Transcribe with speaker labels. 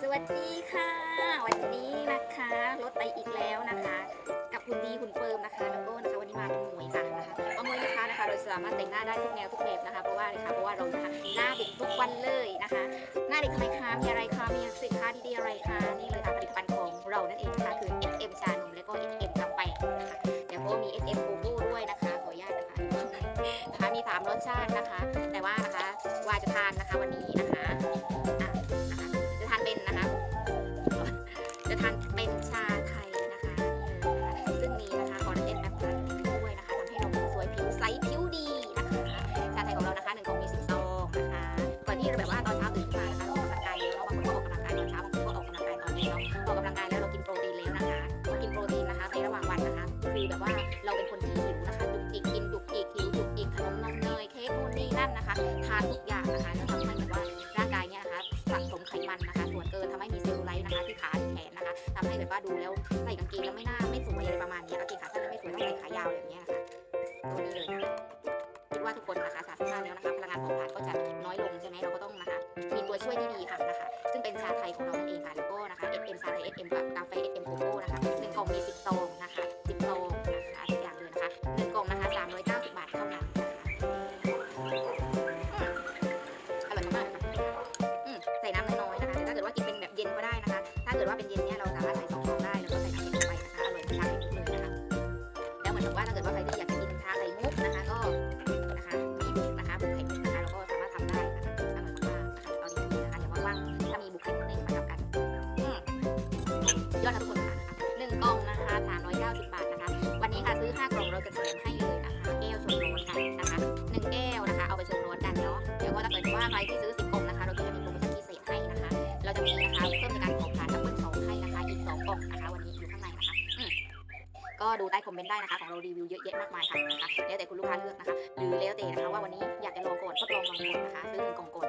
Speaker 1: สวัสดีค่ะ วันนี้นะคะรถไปอีกแล้วนะคะ กับคุณดีคุณเฟิร์มนะคะแล้วก็นะคะวันนี้มาเป็นหมวยค่ะนะคะเอาหมวยนะคะนะคะ เราสามารถแต่งหน้าได้ทุกแนวทุกแบบนะคะเพราะว่าอะไรคะเพราะว่าเรานะคะหน้าเด็กทุกวันเลยนะคะ หน้าเด็กทำไมคะมีอะไรคะมีสินค้าดีๆอะไรคะนี่เลยค่ะผลิตภัณฑ์ของเรานั่นเองค่ะคือ SM ชานมและก็ SM กาแฟนะคะเดี๋ยวก็มี SM โกโก้ด้วยนะคะขออนุญาตนะคะนะคะมีสามรสชาตินะคะ แต่ว่านะคะว่าจะทานนะคะวันนี้นะคะางคนก็ออกกำลังกายตอนเช้าบางคนก็ออกกำลังกายตอนเย็นเนาะออกกำลังกายแล้วเรากินโปรตีนแล้วนะคะพอกินโปรตีนนะคะในระหว่างวันนะคะคือแบบว่าเราเป็นคนที่หิวนะคะจุกจิกกินจุกจิกหิวจุกจิกขนมนมเนยเค้กนู่นนี่นั่นนะคะทานทุกอย่างนะคะแล้วทำให้แบบว่าร่างกายเนี่ยนะคะสะสมไขมันนะคะ ส่วนเกินทำให้มีเซลลูไลท์นะคะที่ขาที่แขนนะคะทำให้แบบว่าดูแล้วใส่กางเกงแล้วไม่น่าไม่สวยอะไรประมาณนี้กางเกงขาสั้นแล้วไม่สวยต้องใส่ขายาวอย่างเงี้ยนะคะตัวนี้เลยนะคะคิดว่าทุกคนนะคะสามสิบห้าแล้วนะคะพลังงานเผาผลาญก็จะน้อยลงใช่ไหมเราก็ต้องนะคะมีตัวช่วยที่ดีค่ะนะคะ เป็นชาไทยของเรานั่นเองค่ะ แล้วก็นะคะ SM ชาไทย SM กับกาแฟ SM โกโก้นะคะหนึ่งกล่องมีสิบซองนะคะสิบซองนะคะทุกอย่างเลยนะคะหนึ่งกล่องนะคะสามร้อยเก้าสิบบาทเท่านั้นนะคะอร่อยมากๆค่ะอืมใส่น้ำน้อยๆนะคะแต่ถ้าเกิดว่ากินเป็นแบบเย็นก็ได้นะคะ ถ้าเกิดว่าเป็นเย็นเนี่ยเรา ยอดทุกคนค่ะนะคะหนึ่งกล่องนะคะ390บาทนะคะ วันนี้ค่ะซื้อ5กล่องเราจะแถมให้เลยนะคะแก้วชงร้อนค่ะนะคะหนึ่งแก้วนะคะ เอาไปชงร้อนกันเนาะเดี๋ยวก็ถ้าเกิดว่าใครที่ซื้อ10กล่องนะคะ เราจะมีโปรโมชั่นพิเศษให้นะคะ เราจะมีนะคะเพิ่มในการของผ่านดับเบิลสองให้นะคะ อีกสองกล่องนะคะวันนี้อยู่ข้างในนะคะก็ดูใต้คอมเมนต์ได้นะคะของเรารีวิวเยอะแยะมากมายค่ะนะคะแล้วแต่คุณลูกค้าเลือกนะคะ หรือแล้วแต่นะคะว่าวันนี้อยากจะลองก่อนทดลองลองก่อนนะคะซื้อหนึ่งกล่องก่อน